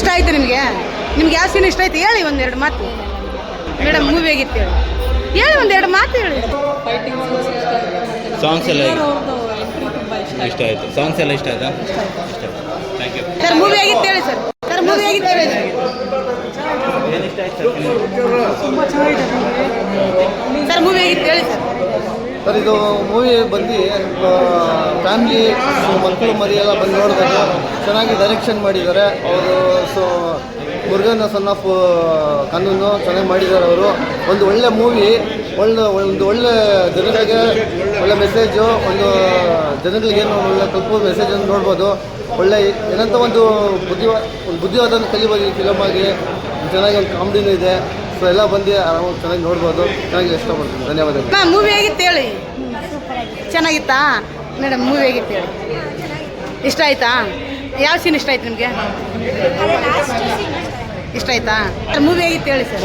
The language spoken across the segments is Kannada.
ಇಷ್ಟ ಆಯ್ತು ನಿಮಗೆ? ನಿಮ್ಗೆ ಯಾವ ಸೀನ್ ಇಷ್ಟ ಆಯ್ತು? ಹೇಳಿ ಒಂದೆರಡು ಮಾತು. ಮೇಡಮ್ ಮೂವಿ ಆಗಿತ್ತು ಹೇಳಿ? ಹೇಳಿ ಒಂದೆರಡು ಮಾತು ಹೇಳಿ. ಸಾಂಗ್ಸ್ ಎಲ್ಲ ಇಷ್ಟ. ಆಯ್ತು. ಸಾಂಗ್ಸ್ ಎಲ್ಲ ಇಷ್ಟ ಆಯ್ತಾ? ಇಷ್ಟ ಥ್ಯಾಂಕ್ ಯು ಸರ್ ಮೂವಿ ಆಗಿತ್ತು ಹೇಳಿ ಸರ್ ಸರ್ ಮೂವಿ ಆಗಿತ್ತು ಹೇಳಿ ಸರ್ ಮೂವಿ ಆಗಿತ್ತು ಹೇಳಿ ಸರ್ ಸರ್, ಇದು ಮೂವಿ ಬಂದು ಫ್ಯಾಮ್ಲಿ ಮಕ್ಕಳು ಮರಿ ಎಲ್ಲ ಬಂದು ನೋಡಿದಾಗ ಚೆನ್ನಾಗಿ ಡೈರೆಕ್ಷನ್ ಮಾಡಿದ್ದಾರೆ. ಅವರು ಸೊ ಮುರುಗನ್ ಸನ್ ಆಫ್ ಕಾನೂನು ಚೆನ್ನಾಗಿ ಮಾಡಿದ್ದಾರೆ ಅವರು. ಒಂದು ಒಳ್ಳೆ ಮೂವಿ ಒಳ್ಳೆ, ಒಂದು ಒಳ್ಳೆ ಜನಗಳಿಗೆ ಒಳ್ಳೆ ಮೆಸೇಜು ಒಂದು ಜನಗಳಿಗೆ ಏನು ಒಳ್ಳೆ ತಪ್ಪು ಮೆಸೇಜನ್ನು ನೋಡ್ಬೋದು. ಒಳ್ಳೆ ಏನಂತ ಒಂದು ಬುದ್ಧಿವಾದ ಒಂದು ಬುದ್ಧಿವಾದನ ಕಲಿಬೋದು ಈ ಫಿಲಮ್ ಆಗಿ. ಚೆನ್ನಾಗಿ ಒಂದು ಕಾಮಿಡಿನೂ ಇದೆ. ಸೊ ಎಲ್ಲ ಬಂದು ಆರಾಮಾಗಿ ಚೆನ್ನಾಗಿ ನೋಡ್ಬೋದು ಚೆನ್ನಾಗಿ ಇಷ್ಟಪಡ್ತೀನಿ ಧನ್ಯವಾದಗಳು. ನಾ ಮೂವಿ ಆಗಿತ್ತು ಹೇಳಿ? ಚೆನ್ನಾಗಿತ್ತಾ? ಮೇಡಮ್ ಮೂವಿ ಆಗಿತ್ತು ಹೇಳಿ? ಇಷ್ಟ ಆಯ್ತಾ? ಯಾವ ಸೀನ್ ಇಷ್ಟ ಆಯ್ತು ನಿಮಗೆ? ಇಷ್ಟ ಆಯ್ತಾ? ಮೂವಿ ಆಗಿತ್ತು ಹೇಳಿ ಸರ್?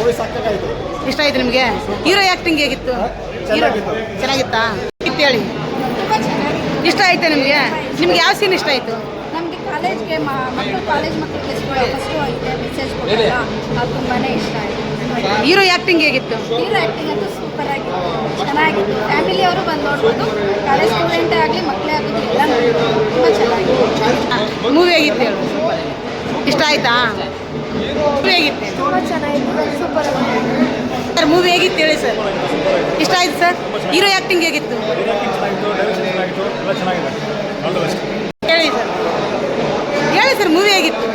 ಇಷ್ಟ ಆಯ್ತು ನಿಮಗೆ? ಹೀರೋ ಆ್ಯಕ್ಟಿಂಗ್ ಹೇಗಿತ್ತು? ಹೀರೋ ಚೆನ್ನಾಗಿತ್ತಾ. ಇತ್ತು ಹೇಳಿ? ಇಷ್ಟ ಆಯ್ತಾ ನಿಮಗೆ? ನಿಮ್ಗೆ ಯಾವ ಸೀನ್ ಇಷ್ಟ ಆಯಿತು? ನಮಗೆ ಕಾಲೇಜ್ಗೆ ಮಕ್ಕಳು ಕಾಲೇಜ್ ಮಕ್ಕಳಿಗೆ ಫಸ್ಟು ಮೆಸೇಜ್ ಅದು ತುಂಬಾ ಇಷ್ಟ ಆಯಿತು. ಹೀರೋ ಆ್ಯಕ್ಟಿಂಗ್ ಹೇಗಿತ್ತು? ಹೀರೋ ಆ್ಯಕ್ಟಿಂಗ್ ಅಂತೂ ಸೂಪರ್ ಆಗಿತ್ತು. ಚೆನ್ನಾಗಿತ್ತು. ಫ್ಯಾಮಿಲಿಯವರು ಬಂದು ನೋಡ್ಬೋದು. ಕಾಲೇಜ್ ಸ್ಟೂಡೆಂಟ್ ಆಗಲಿ ಮಕ್ಕಳೇ ಆಗಲಿ ಎಲ್ಲ ತುಂಬ ಚೆನ್ನಾಗಿತ್ತು. ಮೂವಿ ಆಗಿತ್ತು ಹೇಳು? ಇಷ್ಟ ಆಯ್ತಾ? ಮೂವಿ ಹೇಗಿತ್ತು ತುಂಬ ಚೆನ್ನಾಗಿತ್ತು. ಸೂಪರ್ ಸರ್ ಮೂವಿ ಹೇಗಿತ್ತು ಹೇಳಿ ಸರ್? ಇಷ್ಟ ಆಯ್ತು ಸರ್? ಹೀರೋ ಆ್ಯಕ್ಟಿಂಗ್ ಹೇಗಿತ್ತು ಹೇಳಿ ಸರ್ ಹೇಳಿ ಸರ್ ಮೂವಿ ಹೇಗಿತ್ತು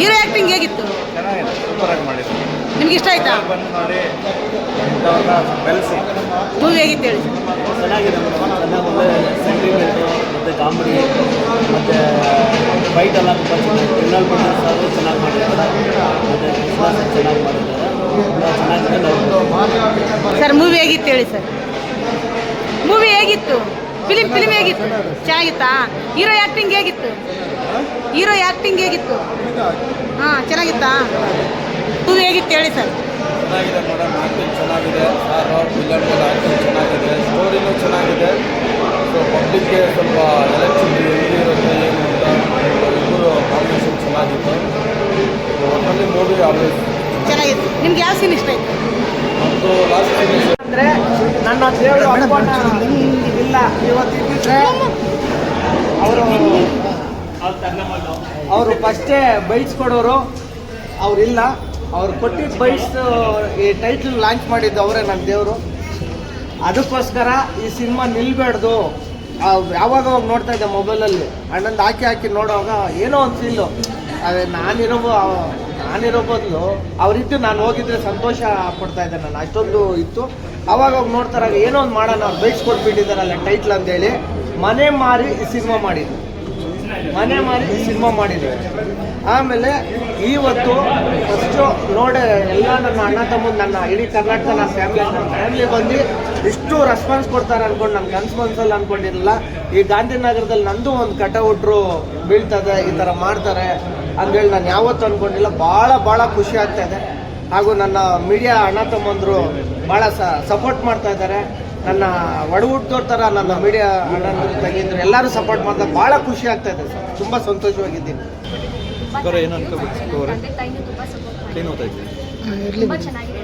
ಹೀರೋ ಆ್ಯಕ್ಟಿಂಗ್ ಹೇಗಿತ್ತು ನಿಮ್ಗೆ ಇಷ್ಟ ಆಯ್ತಾ? ಮೂವಿ ಹೇಗಿತ್ತು ಹೇಳಿ? ಮತ್ತು ಕಾಮಿಡಿ ಎಲ್ಲ ತುಂಬ ಚೆನ್ನಾಗಿ ಸರ್ ಮೂವಿ ಹೇಗಿತ್ತು ಹೇಳಿ ಸರ್ ಮೂವಿ ಹೇಗಿತ್ತು? ಫಿಲಿಮ್ ಫಿಲಿಮ್ ಹೇಗಿತ್ತು? ಚೆನ್ನಾಗಿತ್ತಾ? ಹೀರೋ ಆ್ಯಕ್ಟಿಂಗ್ ಹೇಗಿತ್ತು? ಹೀರೋ ಆ್ಯಕ್ಟಿಂಗ್ ಹೇಗಿತ್ತು? ಹಾಂ, ಚೆನ್ನಾಗಿತ್ತಾ ಮೂವಿ ಹೇಗಿತ್ತು ಹೇಳಿ ಸರ್ ಚೆನ್ನಾಗಿದೆ ಮೇಡಮ್ ಆ್ಯಕ್ಟಿಂಗ್ ಚೆನ್ನಾಗಿದೆ ಸಾರು ವಿಲನ್ಗಳ ಆ್ಯಕ್ಟಿಂಗ್ ಚೆನ್ನಾಗಿದೆ. ಸ್ಟೋರಿನೂ ಚೆನ್ನಾಗಿದೆ. ಸೊ ಪಬ್ಲಿಕ್ಗೆ ಸ್ವಲ್ಪ ಎಲೆಕ್ಷನ್ ಎಲ್ಲಿ ಇರುತ್ತೆ ಏನು ಅಂತ ಇಬ್ಬರು ಕಾಂಬಿನೇಷನ್ ಚೆನ್ನಾಗಿತ್ತು. ಸೊ ಒಟ್ಟಲ್ಲಿ ಮೂವಿ ಆಲ್ವೇಸ್ ಚೆನ್ನಾಗಿತ್ತು ನಿಮ್ಗೆ ಯಾವ ಸೀನ್ ಇಷ್ಟ ಆಯ್ತು? ಮತ್ತು ಲಾಸ್ಟ್ ಅಂದರೆ ನನ್ನ ದೇವರು ಇಲ್ಲ ಇವತ್ತಿದ್ರೆ ಅವರು ಅವರು ಫಸ್ಟೇ ಬೈಸ್ಕೊಡೋರು ಅವ್ರಿಲ್ಲ. ಅವ್ರು ಕೊಟ್ಟಿದ್ದ ಬೈಸ್ ಈ ಟೈಟ್ಲ್ ಲಾಂಚ್ ಮಾಡಿದ್ದು ಅವರೇ ನನ್ನ ದೇವರು. ಅದಕ್ಕೋಸ್ಕರ ಈ ಸಿನಿಮಾ ನಿಲ್ಬೇಡ್ದು ಯಾವಾಗ ಅವಾಗ ನೋಡ್ತಾ ಇದ್ದೆ ಮೊಬೈಲಲ್ಲಿ. ಅಣ್ಣಂದು ಹಾಕಿ ಹಾಕಿ ನೋಡುವಾಗ ಏನೋ ಒಂದು ಫೀಲು ಅದೇ ನಾನಿರೋ ನಾನಿರೋ ಬದಲು ಅವರಿದ್ದು ನಾನು ಹೋಗಿದ್ರೆ ಸಂತೋಷ ಪಡ್ತಾ ಇದ್ದೆ ನಾನು. ಅಷ್ಟೊಂದು ಇತ್ತು. ಅವಾಗ ಅವಾಗ ನೋಡ್ತಾರಾಗ ಏನೋ ಒಂದು ಮಾಡೋಣ, ಅವ್ರು ಬೈಸ್ಕೊಟ್ಬಿಟ್ಟಿದ್ದಾರಲ್ಲ ಟೈಟ್ಲ್ ಅಂತೇಳಿ. ಮನೆ ಮಾರಿ ಈ ಸಿನಿಮಾ ಮಾಡಿದ್ದು. ಮನೆ ಮಾಡಿ ಸಿನಿಮಾ ಮಾಡಿದ್ವಿ ಆಮೇಲೆ ಇವತ್ತು ಫಸ್ಟು ನೋಡೆ ಎಲ್ಲ ನನ್ನ ಅಣ್ಣ ತಮ್ಮದು ನನ್ನ ಇಡೀ ಕರ್ನಾಟಕ ನನ್ನ ಫ್ಯಾಮಿಲಿ ನನ್ನ ಫ್ಯಾಮಿಲಿ ಬಂದು ಇಷ್ಟು ರೆಸ್ಪಾನ್ಸ್ ಕೊಡ್ತಾರೆ ಅಂದ್ಕೊಂಡು ನನ್ನ ಕನ್ಸು ಮನ್ಸಲ್ಲಿ ಅನ್ಕೊಂಡಿರಲಿಲ್ಲ. ಈ ಗಾಂಧಿನಗರದಲ್ಲಿ ನಂದು ಒಂದು ಕಟೌಟ್ರು ಬೀಳ್ತದೆ ಈ ಥರ ಮಾಡ್ತಾರೆ ಅಂದೇಳಿ ನಾನು ಯಾವತ್ತು ಅಂದ್ಕೊಂಡಿಲ್ಲ ಭಾಳ ಭಾಳ ಖುಷಿ ಆಗ್ತಾಯಿದೆ ಹಾಗೂ ನನ್ನ ಮೀಡಿಯಾ ಅಣ್ಣ ತಮ್ಮಂದರು ಭಾಳ ಸಪೋರ್ಟ್ ಮಾಡ್ತಾ ಇದ್ದಾರೆ. ನನ್ನ ಒಡಹುಟ್ಟೋರ್ ಥರ ನನ್ನ ಮೀಡಿಯಾ ಅಣ್ಣ ತಂಗಿದ್ರು ಎಲ್ಲರೂ ಸಪೋರ್ಟ್ ಮಾಡ್ತಾ ಭಾಳ ಖುಷಿ ಆಗ್ತಾ ಇದೆ ಸರ್. ತುಂಬ ಸಂತೋಷವಾಗಿದ್ದೀನಿ. ಸ್ಕೋರ್ ಏನು ಅನ್ಕೋಬೇಕು ಏನು ಓದ್ತಾ ಇದ್ದೀನಿ ತುಂಬ ಚೆನ್ನಾಗಿದೆ.